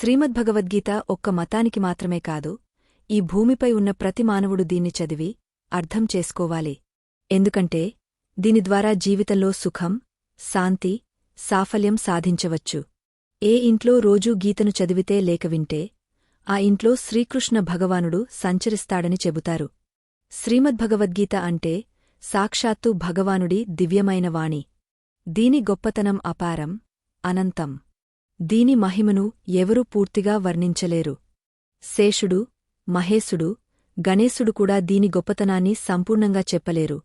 శ్రీమద్భగవద్గీత ఒక్క మతానికి మాత్రమే కాదు ఈ భూమిపై ఉన్న ప్రతి మానవుడు దీన్ని చదివి అర్థం చేసుకోవాలి. ఎందుకంటే దీని ద్వారా జీవితంలో సుఖం శాంతి సాఫల్యం సాధించవచ్చు. ఏ ఇంట్లో రోజూ గీతను చదివితే లేక వింటే ఆ ఇంట్లో శ్రీకృష్ణ భగవానుడు సంచరిస్తాడని చెబుతారు. శ్రీమద్భగవద్గీత అంటే సాక్షాత్తు భగవానుడి దివ్యమైన వాణి. దీని గొప్పతనం అపారం అనంతం. దీని మహిమను ఎవరూ పూర్తిగా వర్ణించలేరు. శేషుడు మహేశుడు గణేశుడు కూడా దీని గొప్పతనాన్ని సంపూర్ణంగా చెప్పలేరు.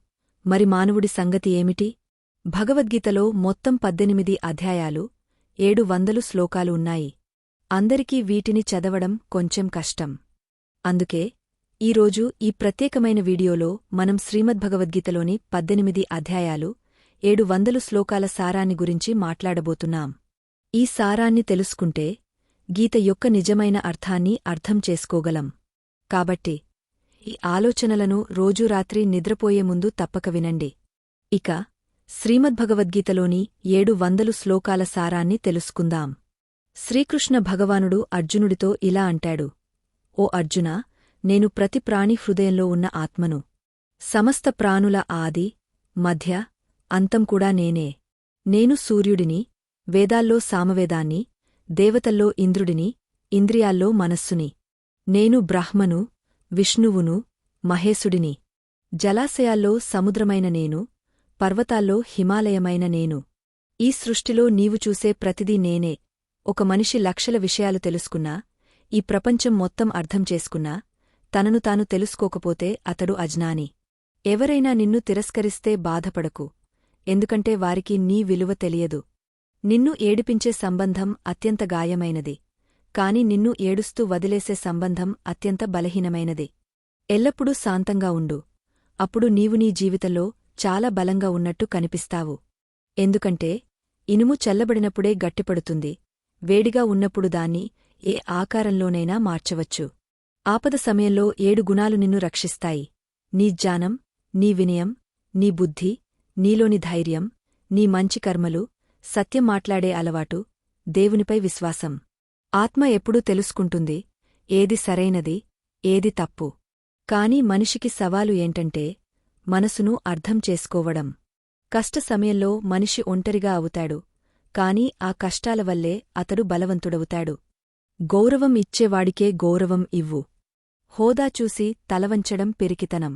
మరి మానవుడి సంగతి ఏమిటి? భగవద్గీతలో మొత్తం పద్దెనిమిది అధ్యాయాలు ఏడు వందలు శ్లోకాలు ఉన్నాయి. అందరికీ వీటిని చదవడం కొంచెం కష్టం. అందుకే ఈరోజు ఈ ప్రత్యేకమైన వీడియోలో మనం శ్రీమద్భగవద్గీతలోని పద్దెనిమిది అధ్యాయాలు ఏడు వందలు శ్లోకాల సారాన్ని గురించి మాట్లాడబోతున్నాం. ఈ సారాన్ని తెలుసుకుంటే గీత యొక్క నిజమైన అర్థాన్ని అర్థం చేసుకోగలం. కాబట్టి ఈ ఆలోచనలను రోజూ రాత్రి నిద్రపోయే ముందు తప్పక వినండి. ఇక శ్రీమద్భగవద్గీతలోని ఏడు వందలు శ్లోకాల సారాన్ని తెలుసుకుందాం. శ్రీకృష్ణ భగవానుడు అర్జునుడితో ఇలా అంటాడు. ఓ అర్జున నేను ప్రతి ప్రాణి హృదయంలో ఉన్న ఆత్మను సమస్త ప్రాణుల ఆది మధ్య అంతం కూడా నేనే. నేను సూర్యుడిని వేదాల్లో సామవేదాన్ని దేవతల్లో ఇంద్రుడిని ఇంద్రియాల్లో మనస్సుని. నేను బ్రహ్మను విష్ణువును మహేశుడిని. జలాశయాల్లో సముద్రమైన నేను పర్వతాల్లో హిమాలయమైన నేను. ఈ సృష్టిలో నీవు చూసే ప్రతిదీ నేనే. ఒక మనిషి లక్షల విషయాలు తెలుసుకున్నా ఈ ప్రపంచం మొత్తం అర్థం చేసుకున్నా తనను తాను తెలుసుకోకపోతే అతడు అజ్ఞాని. ఎవరైనా నిన్ను తిరస్కరిస్తే బాధపడకు. ఎందుకంటే వారికి నీ విలువ తెలియదు. నిన్ను ఏడిపించే సంబంధం అత్యంత గాయమైనది. కాని నిన్ను ఏడుస్తూ వదిలేసే సంబంధం అత్యంత బలహీనమైనది. ఎల్లప్పుడూ శాంతంగా ఉండు. అప్పుడు నీవు నీ జీవితంలో చాలా బలంగా ఉన్నట్టు కనిపిస్తావు. ఎందుకంటే ఇనుము చల్లబడినప్పుడే గట్టిపడుతుంది. వేడిగా ఉన్నప్పుడు దాన్ని ఏ ఆకారంలోనైనా మార్చవచ్చు. ఆపద సమయంలో ఏడు గుణాలు నిన్ను రక్షిస్తాయి. నీ జ్ఞానం నీ వినయం నీ బుద్ధి నీలోని ధైర్యం నీ మంచి కర్మలు సత్యం మాట్లాడే అలవాటు దేవునిపై విశ్వాసం. ఆత్మ ఎప్పుడూ తెలుసుకుంటుంది ఏది సరైనది ఏది తప్పు. కాని మనిషికి సవాలు ఏంటంటే మనసును అర్థం చేసుకోవడం. కష్ట సమయంలో మనిషి ఒంటరిగా అవుతాడు కాని ఆ కష్టాల వల్లే అతడు బలవంతుడవుతాడు. గౌరవం ఇచ్చేవాడికే గౌరవం ఇవ్వు. హోదా చూసి తలవంచడం పెరికితనం.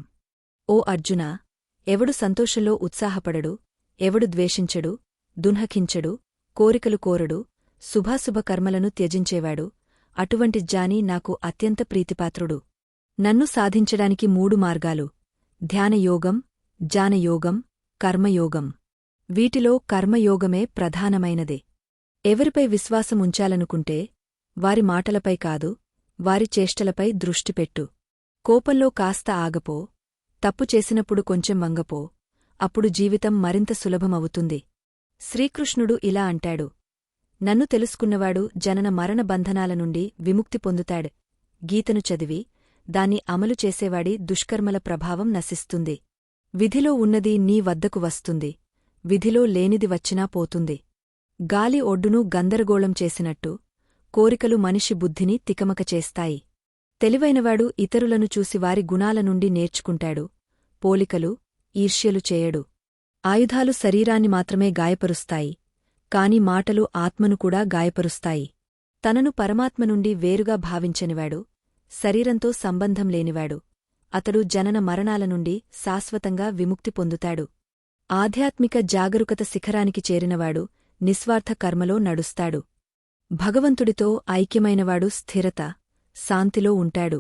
ఓ అర్జున ఎవడు సంతోషంలో ఉత్సాహపడడు ఎవడు ద్వేషించడు దున్హకించడు కోరికలు కోరడు శుభాశుభకర్మలను త్యజించేవాడు. అటువంటి జాని నాకు అత్యంత ప్రీతిపాత్రుడు. నన్ను సాధించడానికి మూడు మార్గాలు. ధ్యానయోగం జానయోగం కర్మయోగం. వీటిలో కర్మయోగమే ప్రధానమైనదే. ఎవరిపై విశ్వాసముంచాలనుకుంటే వారి మాటలపై కాదు వారి చేష్టలపై దృష్టిపెట్టు కోపంలో కాస్త ఆగపో తప్పు చేసినప్పుడు కొంచెం వంగపో అప్పుడు జీవితం మరింత సులభమవుతుంది. శ్రీకృష్ణుడు ఇలా అంటాడు. నన్ను తెలుసుకున్నవాడు జనన మరణ బంధనాల నుండి విముక్తి పొందుతాడు. గీతను చదివి దాన్ని అమలు చేసేవాడి దుష్కర్మల ప్రభావం నశిస్తుంది. విధిలో ఉన్నది నీ వద్దకు వస్తుంది. విధిలో లేనిది వచ్చినా పోతుంది. గాలి ఒడ్డును గందరగోళం చేసినట్టు కోరికలు మనిషి బుద్ధిని తికమక చేస్తాయి. తెలివైనవాడు ఇతరులను చూసి వారి గుణాల నుండి నేర్చుకుంటాడు. పోలికలు ఈర్ష్యలు చేయడు. ఆయుధాలు శరీరాన్ని మాత్రమే గాయపరుస్తాయి కాని మాటలు ఆత్మను కూడా గాయపరుస్తాయి. తనను పరమాత్మ నుండి వేరుగా భావించనివాడు శరీరంతో సంబంధం లేనివాడు. అతడు జనన మరణాల నుండి శాశ్వతంగా విముక్తి పొందుతాడు. ఆధ్యాత్మిక జాగరూకత శిఖరానికి చేరినవాడు నిస్వార్థ కర్మలో నడుస్తాడు. భగవంతుడితో ఐక్యమైనవాడు స్థిరత శాంతిలో ఉంటాడు.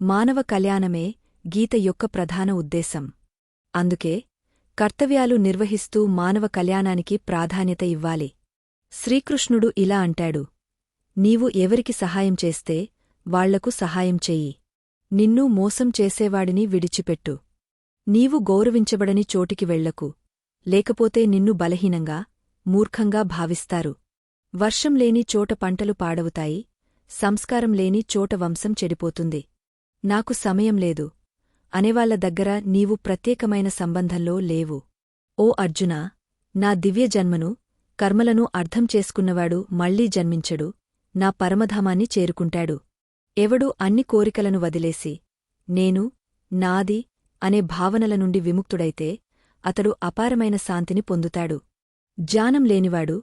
మానవ కళ్యాణమే గీత యొక్క ప్రధాన ఉద్దేశం. అందుకే కర్తవ్యాలు నిర్వహిస్తూ మానవ కళ్యాణానికి ప్రాధాన్యత ఇవ్వాలి. శ్రీకృష్ణుడు ఇలా అంటాడు నీవు ఎవరికి సహాయం చేస్తే వాళ్ళకు సహాయం చెయ్యి. నిన్ను మోసం చేసేవాడిని విడిచిపెట్టు. నీవు గౌరవించబడని చోటికి వెళ్ళకు లేకపోతే నిన్ను బలహీనంగా మూర్ఖంగా భావిస్తారు. వర్షం లేని చోట పంటలు పాడవుతాయి సంస్కారం లేని చోట వంశం చెడిపోతుంది. నాకు సమయం లేదు. అనేవాళ్ళ దగ్గర నీవు ప్రత్యేకమైన సంబంధంలో లేవు. ఓ అర్జునా నా దివ్య జన్మను కర్మలను అర్థం చేసుకున్నవాడు మళ్ళీ జన్మించడు నా పరమధామాన్ని చేరుకుంటాడు. ఎవడు అన్ని కోరికలను వదిలేసి నేను నాది అనే భావనల నుండి విముక్తుడైతే అతడు అపారమైన శాంతిని పొందుతాడు. జ్ఞానం లేనివాడు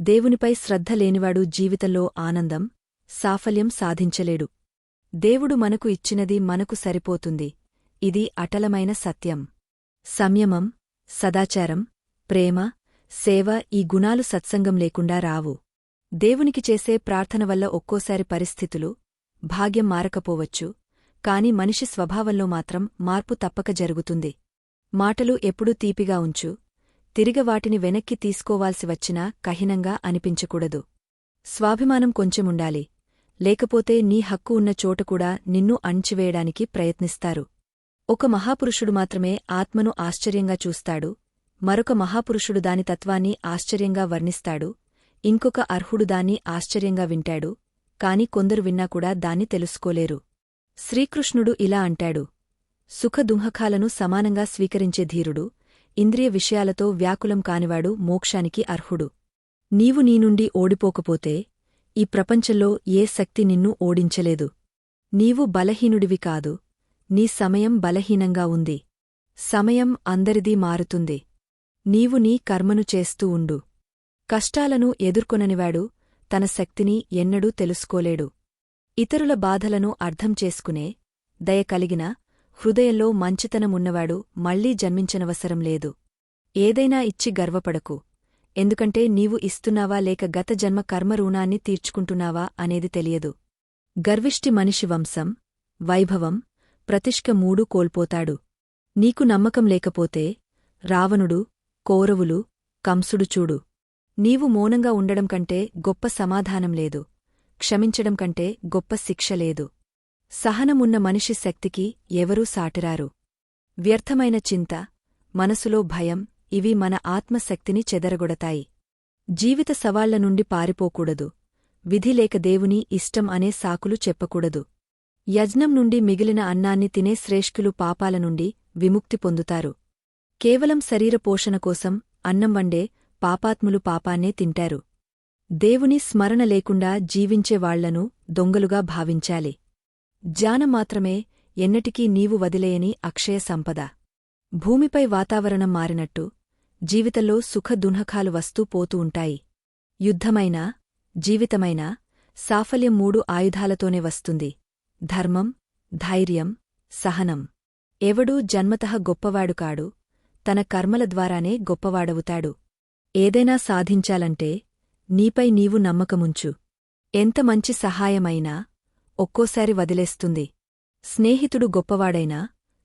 దేవునిపై శ్రద్ధ లేనివాడు జీవితంలో ఆనందం సాఫల్యం సాధించలేడు. దేవుడు మనకు ఇచ్చినది మనకు సరిపోతుంది. ఇది అటలమైన సత్యం. సంయమం సదాచారం ప్రేమ సేవ ఈ గుణాలు సత్సంగం లేకుండా రావు. దేవునికి చేసే ప్రార్థన వల్ల ఒక్కోసారి పరిస్థితులు భాగ్యం మారకపోవచ్చు కాని మనిషి స్వభావంలో మాత్రం మార్పు తప్పక జరుగుతుంది. మాటలు ఎప్పుడూ తీపిగా ఉంచు తిరిగ వాటిని వెనక్కి తీసుకోవాల్సి వచ్చినా కహినంగా అనిపించకూడదు. స్వాభిమానం కొంచెముండాలి లేకపోతే నీ హక్కు ఉన్న చోటకూడా నిన్ను అణిచివేయడానికి ప్రయత్నిస్తారు. ఒక మహాపురుషుడు మాత్రమే ఆత్మను ఆశ్చర్యంగా చూస్తాడు మరొక మహాపురుషుడు దాని తత్వాన్ని ఆశ్చర్యంగా వర్ణిస్తాడు ఇంకొక అర్హుడు దాన్ని ఆశ్చర్యంగా వింటాడు కాని కొందరు విన్నా కూడా దాన్ని తెలుసుకోలేరు. శ్రీకృష్ణుడు ఇలా అంటాడు సుఖదుంహకాలను సమానంగా స్వీకరించే ధీరుడు ఇంద్రియ విషయాలతో వ్యాకులం కానివాడు మోక్షానికి అర్హుడు. నీవు నీ నుండి ఓడిపోకపోతే ఈ ప్రపంచంలో ఏ శక్తి నిన్ను ఓడించలేదు. నీవు బలహీనుడివి కాదు నీ సమయం బలహీనంగా ఉంది. సమయం అందరిదీ మారుతుంది. నీవు నీ కర్మను చేస్తూ ఉండు. కష్టాలను ఎదుర్కొననివాడు తన శక్తిని ఎన్నడూ తెలుసుకోలేడు. ఇతరుల బాధలను అర్థం చేసుకునే దయ కలిగిన హృదయంలో మంచితనమున్నవాడు మళ్ళీ జన్మించనవసరం లేదు. ఏదైనా ఇచ్చి గర్వపడకు. ఎందుకంటే నీవు ఇస్తున్నావా లేక గత జన్మ కర్మరూణాన్ని తీర్చుకుంటున్నావా అనేది తెలియదు. గర్విష్టి మనిషి వంశం వైభవం ప్రతిష్క మూడూ కోల్పోతాడు. నీకు నమ్మకం లేకపోతే రావణుడు కౌరవులు కంసుడు చూడు. నీవు మౌనంగా ఉండడం కంటే గొప్ప సమాధానం లేదు. క్షమించడం కంటే గొప్ప శిక్ష లేదు. సహనమున్న మనిషి శక్తికి ఎవరూ సాటిరారు. వ్యర్థమైన చింత మనసులో భయం ఇవి మన ఆత్మశక్తిని చెదరగొడతాయి. జీవిత సవాళ్ళ నుండి పారిపోకూడదు. విధిలేక దేవుని ఇష్టం అనే సాకులు చెప్పకూడదు. యజ్ఞం నుండి మిగిలిన అన్నాన్ని తినే శ్రేష్ఠులు పాపాల నుండి విముక్తి పొందుతారు. కేవలం శరీర పోషణ కోసం అన్నం వండే పాపాత్ములు పాపాన్నే తింటారు. దేవుని స్మరణ లేకుండా జీవించేవాళ్ళను దొంగలుగా భావించాలి. జ్ఞానం మాత్రమే ఎన్నటికీ నీవు వదిలేయని అక్షయ సంపద. భూమిపై వాతావరణం మారినట్టు జీవితంలో సుఖ దున్హకాలు వస్తూ పోతూ ఉంటాయి. యుద్ధమైనా జీవితమైనా సాఫల్యం మూడు ఆయుధాలతోనే వస్తుంది. ధర్మం ధైర్యం సహనం. ఎవడూ జన్మతః గొప్పవాడు కాడు తన కర్మల ద్వారానే గొప్పవాడవుతాడు. ఏదైనా సాధించాలంటే నీపై నీవు నమ్మకముంచు. ఎంత మంచి సహాయమైనా ఒక్కోసారి వదిలేస్తుంది. స్నేహితుడు గొప్పవాడైనా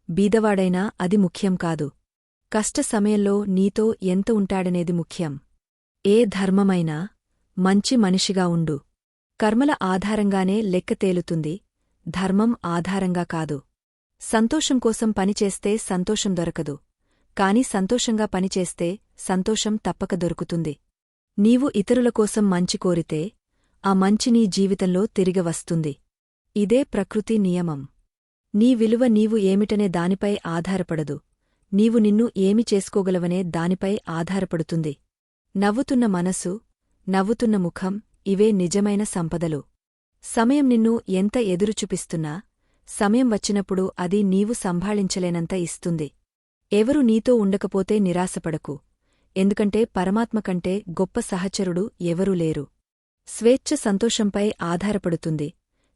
బీదవాడైనా అది ముఖ్యం కాదు. కష్ట సమయంలో నీతో ఎంత ఉంటాడనేది ముఖ్యం. ఏ ధర్మమైనా మంచి మనిషిగా ఉండు. కర్మల ఆధారంగానే లెక్క తేలుతుంది ధర్మం ఆధారంగా కాదు. సంతోషం కోసం పనిచేస్తే సంతోషం దొరకదు. కాని సంతోషంగా పనిచేస్తే సంతోషం తప్పక దొరుకుతుంది. నీవు ఇతరుల కోసం మంచి కోరితే ఆ మంచి నీ జీవితంలో తిరిగి వస్తుంది. ఇదే ప్రకృతి నియమం. నీ విలువ నీవు ఏమిటనే దానిపై ఆధారపడదు. నీవు నిన్ను ఏమి చేసుకోగలవనే దానిపై ఆధారపడుతుంది. నవ్వుతున్న మనసు నవ్వుతున్న ముఖం ఇవే నిజమైన సంపదలు. సమయం నిన్ను ఎంత ఎదురుచూపిస్తున్నా సమయం వచ్చినప్పుడు అది నీవు సంభాళించలేనంత ఇస్తుంది. ఎవరు నీతో ఉండకపోతే నిరాశపడకు ఎందుకంటే పరమాత్మ కంటే గొప్ప సహచరుడు ఎవరూ లేరు. స్వేచ్ఛ సంతోషంపై ఆధారపడుతుంది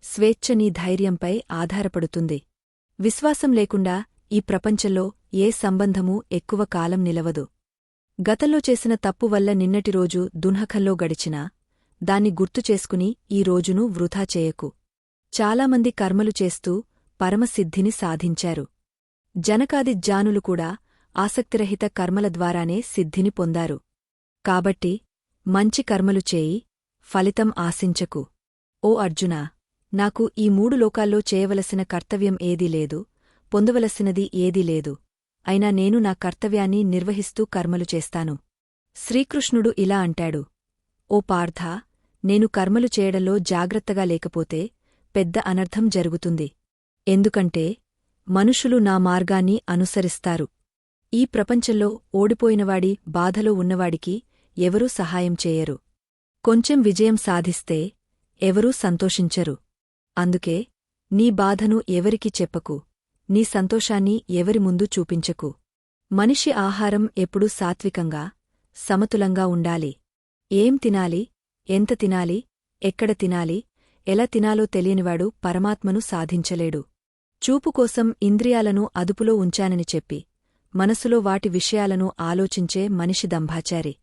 స్వేచ్ఛ నీ ధైర్యంపై ఆధారపడుతుంది. విశ్వాసం లేకుండా ఈ ప్రపంచంలో ఏ సంబంధమూ ఎక్కువ కాలం నిలవదు. గతంలో చేసిన తప్పు వల్ల నిన్నటి రోజు గడిచినా దాన్ని గుర్తుచేసుకుని ఈ రోజును వృధా చేయకు. చాలామంది కర్మలు చేస్తూ పరమసిద్ధిని సాధించారు. జనకాది జానులు కూడా ఆసక్తిరహిత కర్మల ద్వారానే సిద్ధిని పొందారు. కాబట్టి మంచి కర్మలు చేయి ఫలితం ఆశించకు. ఓ అర్జునా నాకు ఈ మూడు లోకాల్లో చేయవలసిన కర్తవ్యం ఏదీ లేదు పొందవలసినది ఏదీ లేదు. అయినా నేను నా కర్తవ్యాన్ని నిర్వహిస్తూ కర్మలు చేస్తాను. శ్రీకృష్ణుడు ఇలా అంటాడు. ఓ పార్థా నేను కర్మలు చేయడంలో జాగ్రత్తగా లేకపోతే పెద్ద అనర్థం జరుగుతుంది. ఎందుకంటే మనుషులు నా మార్గాన్ని అనుసరిస్తారు. ఈ ప్రపంచంలో ఓడిపోయినవాడి బాధలో ఉన్నవాడికి ఎవరూ సహాయం చేయరు. కొంచెం విజయం సాధిస్తే ఎవరూ సంతోషించరు. అందుకే నీ బాధను ఎవరికి చెప్పకు. నీ సంతోషాన్ని ఎవరి ముందు చూపించకు. మనిషి ఆహారం ఎప్పుడూ సాత్వికంగా సమతులంగా ఉండాలి. ఏం తినాలి? ఎంత తినాలి ఎక్కడ తినాలి ఎలా తినాలో తెలియనివాడు పరమాత్మను సాధించలేడు. చూపుకోసం ఇంద్రియాలను అదుపులో ఉంచానని చెప్పి మనసులో వాటి విషయాలను ఆలోచించే మనిషి దంభాచారి.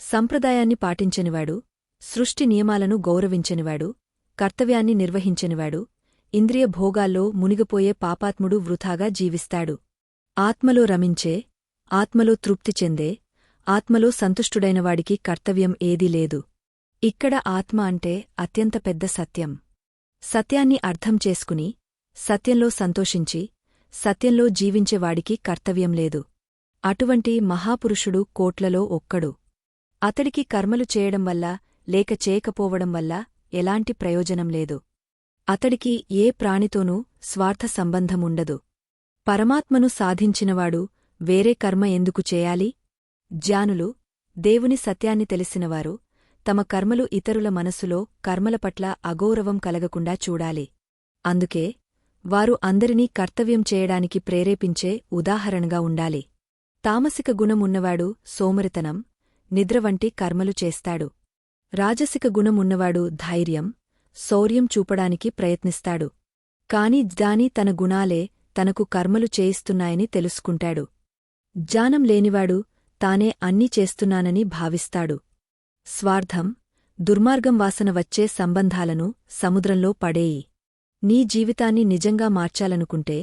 సంప్రదాయాన్ని పాటించనివాడు సృష్టి నియమాలను గౌరవించనివాడు కర్తవ్యాన్ని నిర్వహించనివాడు ఇంద్రియ భోగాల్లో మునిగిపోయే పాపాత్ముడు వృథాగా జీవిస్తాడు. ఆత్మలో రమించే ఆత్మలో తృప్తి చెందే ఆత్మలో సంతుష్టుడైనవాడికి కర్తవ్యం ఏదీ లేదు. ఇక్కడ ఆత్మ అంటే అత్యంత పెద్ద సత్యం. సత్యాన్ని అర్థం చేసుకుని సత్యంలో సంతోషించి సత్యంలో జీవించేవాడికి కర్తవ్యం లేదు. అటువంటి మహాపురుషుడు కోట్లలో ఒక్కడు. అతడికి కర్మలు చేయడం వల్ల లేక చేయకపోవడం వల్ల ఎలాంటి ప్రయోజనం లేదు. అతడికి ఏ ప్రాణితోనూ స్వార్థ సంబంధముండదు. పరమాత్మను సాధించినవాడు వేరే కర్మ ఎందుకు చేయాలి? జ్ఞానులు దేవుని సత్యాన్ని తెలిసినవారు తమ కర్మలు ఇతరుల మనసులో కర్మల పట్ల అగౌరవం కలగకుండా చూడాలి. అందుకే వారు అందరినీ కర్తవ్యం చేయడానికి ప్రేరేపించే ఉదాహరణగా ఉండాలి. తామసిక గుణమున్నవాడు సోమరితనం నిద్ర వంటి కర్మలు చేస్తాడు. రాజసిక గుణమున్నవాడు ధైర్యం శౌర్యం చూపడానికి ప్రయత్నిస్తాడు. కాని జ్ఞాని తన గుణాలే తనకు కర్మలు చేయిస్తున్నాయని తెలుసుకుంటాడు. జ్ఞానం లేనివాడు తానే అన్నీ చేస్తున్నానని భావిస్తాడు. స్వార్థం దుర్మార్గం వాసన వచ్చే సంబంధాలను సముద్రంలో పడేయి. నీ జీవితాన్ని నిజంగా మార్చాలనుకుంటే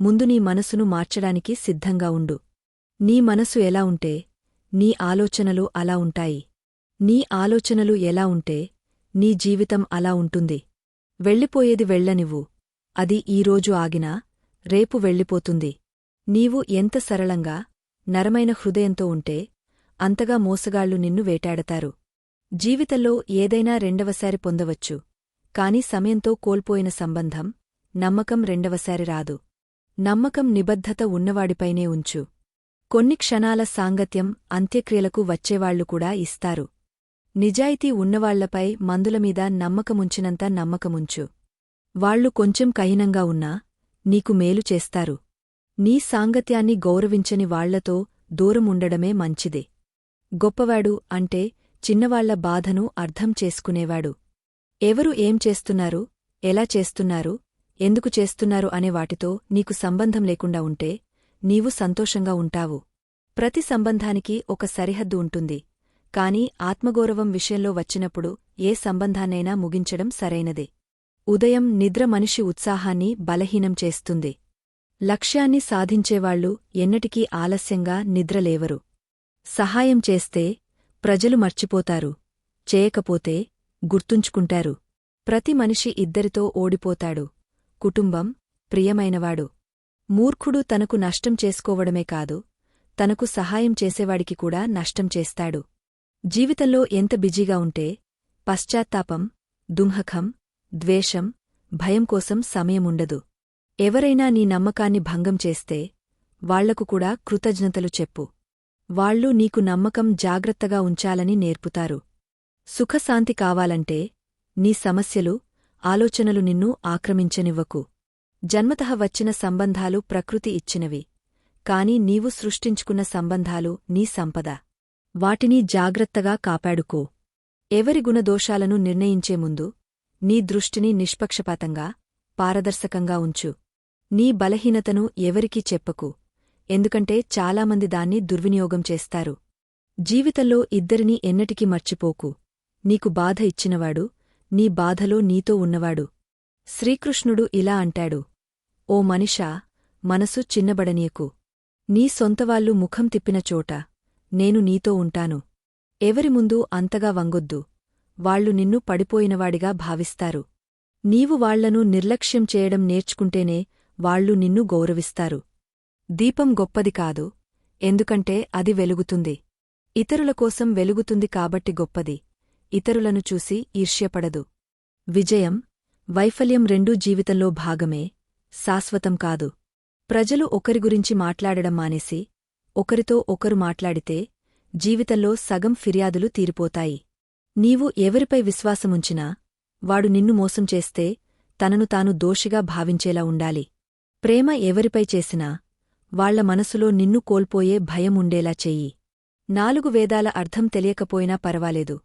ముందు నీ మనసును మార్చడానికి సిద్ధంగా ఉండు. నీ మనసు ఎలా ఉంటే నీ ఆలోచనలు అలా ఉంటాయి. నీ ఆలోచనలు ఎలా ఉంటే నీ జీవితం అలా ఉంటుంది. వెళ్ళిపోయేది వెళ్ళనివ్వు. అది ఈరోజు ఆగినా రేపు వెళ్ళిపోతుంది. నీవు ఎంత సరళంగా నరమైన హృదయంతో ఉంటే అంతగా మోసగాళ్ళు నిన్ను వేటాడతారు. జీవితంలో ఏదైనా రెండవసారి పొందవచ్చు. కాని సమయంతో కోల్పోయిన సంబంధం నమ్మకం రెండవసారి రాదు. నమ్మకం నిబద్ధత ఉన్నవాడిపైనే ఉంచు. కొన్ని క్షణాల సాంగత్యం అంత్యక్రియలకు వచ్చేవాళ్ళు కూడా ఇస్తారు. నిజాయితీ ఉన్నవాళ్ళపై మందులమీద నమ్మకముంచినంత నమ్మకముంచు. వాళ్ళు కొంచెం కహినంగా ఉన్నా నీకు మేలు చేస్తారు. నీ సాంగత్యాన్ని గౌరవించని వాళ్ళతో దూరముండడమే మంచిదే. గొప్పవాడు అంటే చిన్నవాళ్ళ బాధను అర్థం చేసుకునేవాడు. ఎవరు ఏం చేస్తున్నారు ఎలా చేస్తున్నారు ఎందుకు చేస్తున్నారు అనే వాటితో నీకు సంబంధం లేకుండా ఉంటే నీవు సంతోషంగా ఉంటావు. ప్రతి సంబంధానికి ఒక సరిహద్దు ఉంటుంది. కాని ఆత్మగౌరవం విషయంలో వచ్చినప్పుడు ఏ సంబంధాన్నైనా ముగించడం సరైనదే. ఉదయం నిద్ర మనిషి ఉత్సాహాన్ని బలహీనం చేస్తుంది. లక్ష్యాన్ని సాధించేవాళ్ళు ఎన్నటికీ ఆలస్యంగా నిద్రలేవరు. సహాయం చేస్తే ప్రజలు మర్చిపోతారు చేయకపోతే గుర్తుంచుకుంటారు. ప్రతి మనిషి ఇద్దరితో ఓడిపోతాడు. కుటుంబం ప్రియమైనవాడు. మూర్ఖుడు తనకు నష్టం చేసుకోవడమే కాదు తనకు సహాయం చేసేవాడికి కూడా నష్టం చేస్తాడు. జీవితంలో ఎంత బిజీగా ఉంటే పశ్చాత్తాపం దుంహకం ద్వేషం భయం కోసం సమయముండదు. ఎవరైనా నీ నమ్మకాన్ని భంగం చేస్తే వాళ్ళకు కూడా కృతజ్ఞతలు చెప్పు. వాళ్ళు నీకు నమ్మకం జాగ్రత్తగా ఉంచాలని నేర్పుతారు. సుఖశాంతి కావాలంటే నీ సమస్యలు ఆలోచనలు నిన్ను ఆక్రమించనివ్వకు. జన్మతః వచ్చిన సంబంధాలు ప్రకృతి ఇచ్చినవి. కాని నీవు సృష్టించుకున్న సంబంధాలు నీ సంపద. వాటిని జాగ్రత్తగా కాపాడుకో. ఎవరి గుణదోషాలను నిర్ణయించే ముందు నీ దృష్టిని నిష్పక్షపాతంగా పారదర్శకంగా ఉంచు. నీ బలహీనతను ఎవరికీ చెప్పకు. ఎందుకంటే చాలామంది దాన్ని దుర్వినియోగం చేస్తారు. జీవితంలో ఇద్దరినీ ఎన్నటికీ మర్చిపోకు. నీకు బాధ ఇచ్చినవాడు నీ బాధలో నీతో ఉన్నవాడు. శ్రీకృష్ణుడు ఇలా అంటాడు. ఓ మనిషా మనసు చిన్నబడనీయకు. నీ సొంతవాళ్ళు ముఖం తిప్పిన చోట నేను నీతో ఉంటాను. ఎవరి ముందు అంతగా వంగొద్దు. వాళ్ళు నిన్ను పడిపోయినవాడిగా భావిస్తారు. నీవు వాళ్ళను నిర్లక్ష్యం చేయడం నేర్చుకుంటేనే వాళ్ళు నిన్ను గౌరవిస్తారు. దీపం గొప్పది కాదు ఎందుకంటే అది వెలుగుతుంది. ఇతరుల కోసం వెలుగుతుంది కాబట్టి గొప్పది ఇతరులను చూసి ఈర్ష్యపడదు. విజయం వైఫల్యం రెండూ జీవితంలో భాగమే శాశ్వతం కాదు. ప్రజలు ఒకరి గురించి మాట్లాడడం మానేసి ఒకరితో ఒకరు మాట్లాడితే జీవితంలో సగం ఫిర్యాదులు తీరిపోతాయి. నీవు ఎవరిపై విశ్వాసముంచినా వాడు నిన్ను మోసం చేస్తే తనను తాను దోషిగా భావించేలా ఉండాలి. ప్రేమ ఎవరిపై చేసినా వాళ్ళ మనసులో నిన్ను కోల్పోయే భయం ఉండేలా చెయ్యి. నాలుగు వేదాల అర్థం తెలియకపోయినా పరవాలేదు.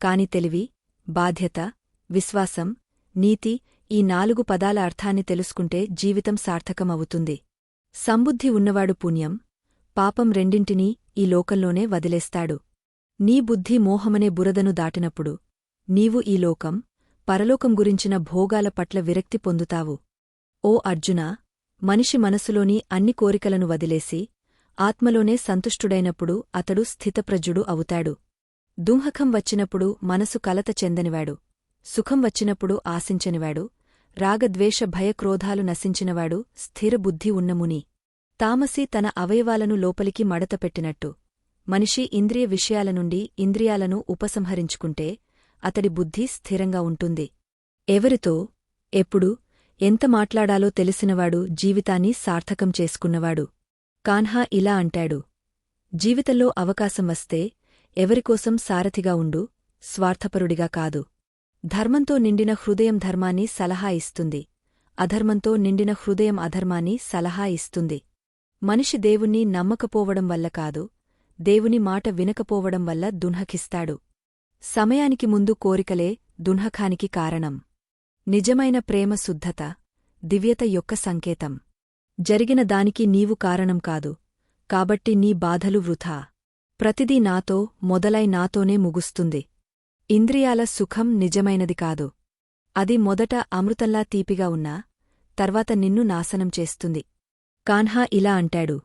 కాని తెలివి బాధ్యత విశ్వాసం నీతి ఈ నాలుగు పదాల అర్థాన్ని తెలుసుకుంటే జీవితం సార్థకమవుతుంది. సంబుద్ధి ఉన్నవాడు పుణ్యం పాపం రెండింటినీ ఈ లోకంలోనే వదిలేస్తాడు. నీ బుద్ధి మోహమనే బురదను దాటినప్పుడు నీవు ఈ లోకం పరలోకం గురించిన భోగాల పట్ల విరక్తి పొందుతావు. ఓ అర్జునా మనిషి మనసులోని అన్ని కోరికలను వదిలేసి ఆత్మలోనే సంతుష్టుడైనప్పుడు అతడు స్థితప్రజుడు అవుతాడు. దుంహకం వచ్చినప్పుడు మనసు కలత చెందనివాడు. సుఖం వచ్చినప్పుడు ఆశించనివాడు. రాగద్వేష భయక్రోధాలు నశించినవాడు స్థిరబుద్ధి ఉన్నముని తామసి తన అవయవాలను లోపలికి మడతపెట్టినట్టు మనిషి ఇంద్రియ విషయాల నుండి ఇంద్రియాలను ఉపసంహరించుకుంటే అతడి బుద్ధి స్థిరంగా ఉంటుంది. ఎవరితో? ఎప్పుడు? ఎంత మాట్లాడాలో తెలిసినవాడు జీవితాన్ని సార్థకం చేసుకున్నవాడు. కాన్హా ఇలా అంటాడు. జీవితంలో అవకాశం వస్తే ఎవరికోసం సారథిగా ఉండు స్వార్థపరుడిగా కాదు. ధర్మంతో నిండిన హృదయం ధర్మాన్ని సలహా ఇస్తుంది. అధర్మంతో నిండిన హృదయం అధర్మాన్ని సలహా ఇస్తుంది. మనిషి దేవుణ్ణి నమ్మకపోవడం వల్ల కాదు దేవుని మాట వినకపోవడం వల్ల దున్హకిస్తాడు. సమయానికి ముందు కోరికలే దున్హకానికి కారణం. నిజమైన ప్రేమ శుద్ధత దివ్యత యొక్క సంకేతం. జరిగిన దానికి నీవు కారణం కాదు కాబట్టి నీ బాధలు వృథా. ప్రతిదీ నాతో మొదలై నాతోనే ముగుస్తుంది. ఇంద్రియాల సుఖం నిజమైనది కాదు. అది మొదట అమృతంలా తీపిగా ఉన్నా తర్వాత నిన్ను నాశనం చేస్తుంది. కాన్హా ఇలా అంటాడు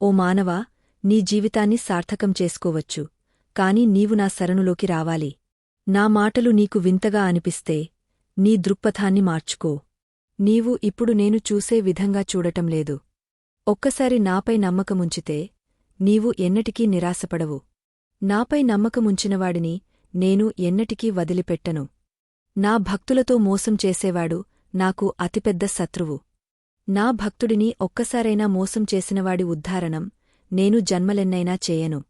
ఓ మానవా నీ జీవితాన్ని సార్థకం చేసుకోవచ్చు కాని నీవు నా శరణులోకి రావాలి. నా మాటలు నీకు వింతగా అనిపిస్తే నీ దృక్పథాన్ని మార్చుకో. నీవు ఇప్పుడు నేను చూసే విధంగా చూడటం లేదు. ఒక్కసారి నాపై నమ్మకముంచితే నీవు ఎన్నటికీ నిరాశపడవు. నాపై నమ్మకముంచినవాడిని నేను ఎన్నటికీ వదిలిపెట్టను. నా భక్తులతో మోసం చేసేవాడు నాకు అతిపెద్ద శత్రువు. నా భక్తుడిని ఒక్కసారైనా మోసం చేసినవాడి ఉద్ధారణం నేను జన్మలెన్నైనా చేయను.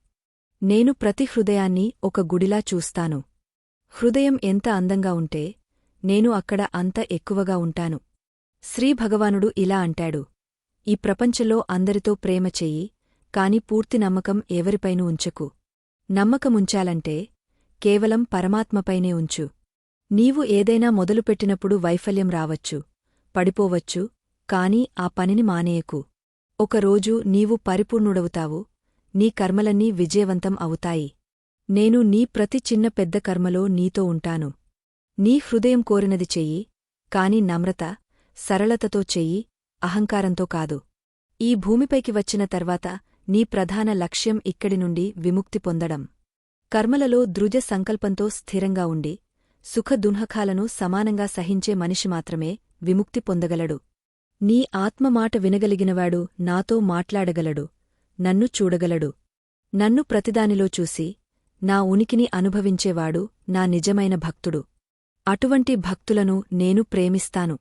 నేను ప్రతి హృదయాన్ని ఒక గుడిలా చూస్తాను. హృదయం ఎంత అందంగా ఉంటే నేను అక్కడ అంత ఎక్కువగా ఉంటాను. శ్రీభగవానుడు ఇలా అంటాడు. ఈ ప్రపంచంలో అందరితో ప్రేమ చెయ్యి కాని పూర్తి నమ్మకం ఎవరిపైనూ ఉంచకు. నమ్మకముంచాలంటే కేవలం పరమాత్మపైనే ఉంచు. నీవు ఏదైనా మొదలుపెట్టినప్పుడు వైఫల్యం రావచ్చు పడిపోవచ్చు కాని ఆ పనిని మానేయకు. ఒకరోజు నీవు పరిపూర్ణుడవుతావు నీ కర్మలన్నీ విజయవంతం అవుతాయి. నేను నీ ప్రతి చిన్న పెద్ద కర్మలో నీతో ఉంటాను. నీ హృదయం కోరినది చెయ్యి కాని నమ్రత సరళతతో చెయ్యి అహంకారంతో కాదు. ఈ భూమిపైకి వచ్చిన తర్వాత నీ ప్రధాన లక్ష్యం ఇక్కడి నుండి విముక్తి పొందడం. కర్మలలో దృజ సంకల్పంతో స్థిరంగా ఉండి సుఖదున్హకాలను సమానంగా సహించే మనిషి మాత్రమే విముక్తి పొందగలడు. నీ ఆత్మమాట వినగలిగినవాడు నాతో మాట్లాడగలడు నన్ను చూడగలడు. నన్ను ప్రతిదానిలో చూసి నా ఉనికిని అనుభవించేవాడు నా నిజమైన భక్తుడు. అటువంటి భక్తులను నేను ప్రేమిస్తాను.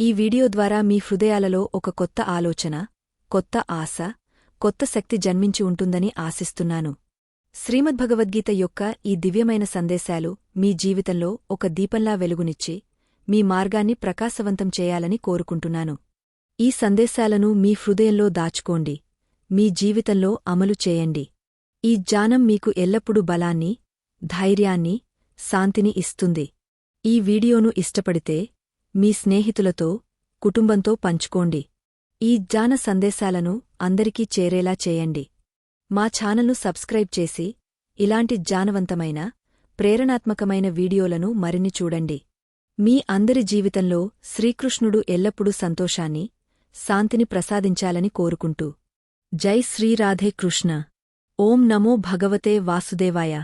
ఈ వీడియో ద్వారా మీ హృదయాలలో ఒక కొత్త ఆలోచన కొత్త ఆశ కొత్త శక్తి జన్మించి ఉంటుందని ఆశిస్తున్నాను. శ్రీమద్భగవద్గీత యొక్క ఈ దివ్యమైన సందేశాలు మీ జీవితంలో ఒక దీపంలా వెలుగునిచ్చి మీ మార్గాన్ని ప్రకాశవంతం చేయాలని కోరుకుంటున్నాను. ఈ సందేశాలను మీ హృదయంలో దాచుకోండి. మీ జీవితంలో అమలు చేయండి. ఈ జానం మీకు ఎల్లప్పుడూ బలాన్ని ధైర్యాన్ని శాంతిని ఇస్తుంది. ఈ వీడియోను ఇష్టపడితే మీ స్నేహితులతో కుటుంబంతో పంచుకోండి. ఈ జాన సందేశాలను అందరికీ చేరేలా చేయండి. మా ఛానల్ను సబ్స్క్రైబ్ చేసి ఇలాంటి జానవంతమైన ప్రేరణాత్మకమైన వీడియోలను మరిన్ని చూడండి. మీ అందరి జీవితంలో శ్రీకృష్ణుడు ఎల్లప్పుడూ సంతోషాన్ని శాంతిని ప్రసాదించాలని కోరుకుంటూ. జై శ్రీరాధే కృష్ణ. ఓం నమో భగవతే వాసుదేవాయ.